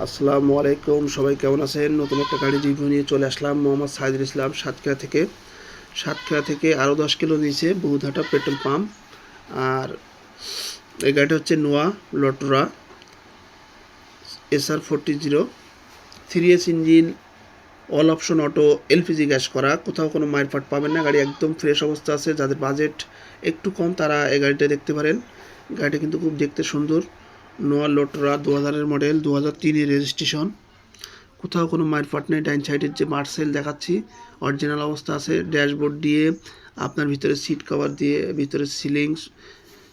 আসসালামু আলাইকুম, সবাই কেমন আছেন? নতুন একটা গাড়ি রিভিউ নিয়ে চলে আসলাম মোহাম্মদ সাইদুল ইসলাম সাতক্ষীরা থেকে। সাতক্ষীরা থেকে আরও দশ কিলো নিচে বহুধাটা পেট্রোল পাম্প। আর এই গাড়িটা হচ্ছে Noah লটোরা SR forty zero. Three S engine all option auto LPG gas করা। কোথাও কোনো মায়ের ফাট পাবেন না, গাড়ি একদম ফ্রেশ অবস্থা আছে, যাদের বাজেট একটু কম তারা এই গাড়িটা দেখতে পারেন। গাড়িটা কিন্তু খুব দেখতে সুন্দর। নোয়া লোটরা দু হাজারের মডেল দু হাজার তিনের রেজিস্ট্রেশন। কোথাও কোনো মায়ের ফাট নেই ডাইন সাইডের যে মার্সেল দেখাচ্ছি, অরিজিনাল অবস্থা আছে, ড্যাশবোর্ড দিয়ে আপনার ভিতরে সিট কভার দিয়ে, ভিতরে সিলিং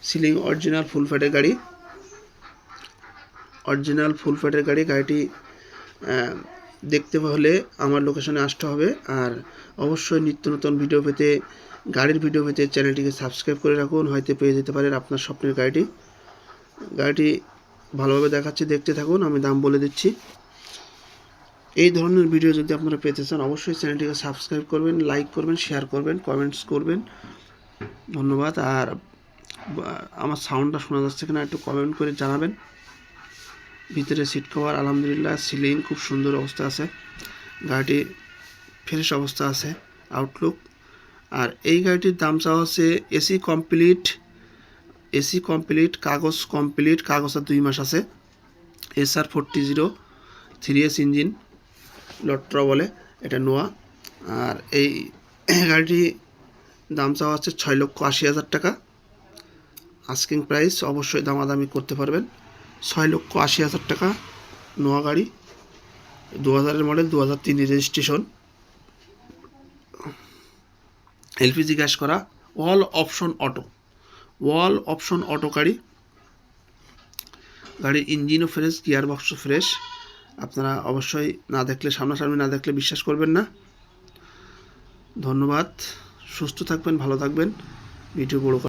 সিলিং অরিজিনাল ফুল ফ্যাটের গাড়ি। অরিজিনাল ফুল ফ্যাটের গাড়ি, গাড়িটি দেখতে হলে আমার লোকেশনে আসতে হবে। আর অবশ্যই নিত্য নতুন ভিডিও পেতে, গাড়ির ভিডিও পেতে চ্যানেলটিকে সাবস্ক্রাইব করে রাখুন, হয়তো পেয়ে যেতে পারেন আপনার স্বপ্নের গাড়িটি। গাড়িটি ভালোভাবে দেখাচ্ছি, দেখতে থাকুন, আমি দাম বলে দিচ্ছি। এই ধরনের ভিডিও যদি আপনারা পেতে চান, অবশ্যই চ্যানেলটিকে সাবস্ক্রাইব করবেন, লাইক করবেন, শেয়ার করবেন, কমেন্টস করবেন। ধন্যবাদ, আর আমার সাউন্ডটা শোনা যাচ্ছে কিনা একটু কমেন্ট করে জানাবেন। ভিতরে সিট কভার, আলহামদুলিল্লাহ, সিলিং খুব সুন্দর অবস্থা আছে। গাড়িটি ফ্রেশ অবস্থা আছে আউটলুক আর এই গাড়িটির দাম চাওয়া হচ্ছে এসি কমপ্লিট এসি কমপ্লিট, কাগজ কমপ্লিট কাগজের দুই মাস আছে। S R forty zero, three S engine, লট্রা বলে, এটা নোয়া। আর এই গাড়িটি দাম চাওয়া হচ্ছে ছয় লক্ষ আশি হাজার টাকা। আস্কিং প্রাইস, অবশ্যই দামাদামি করতে পারবেন। ছয় লক্ষ আশি হাজার টাকা, নোয়া গাড়ি। দু হাজারের মডেল দু হাজার তিন রেজিস্ট্রেশন এলপিজি গ্যাস করা অল অপশন অটো ওয়াল, অপশন অটো গাড়ি গাড়ির ইঞ্জিনও ফ্রেশ গিয়ার বক্সও ফ্রেশ। আপনারা অবশ্যই না দেখলে, সামনাসামনি না দেখলে বিশ্বাস করবেন না। ধন্যবাদ। সুস্থ থাকবেন, ভালো থাকবেন। ভিডিও বড়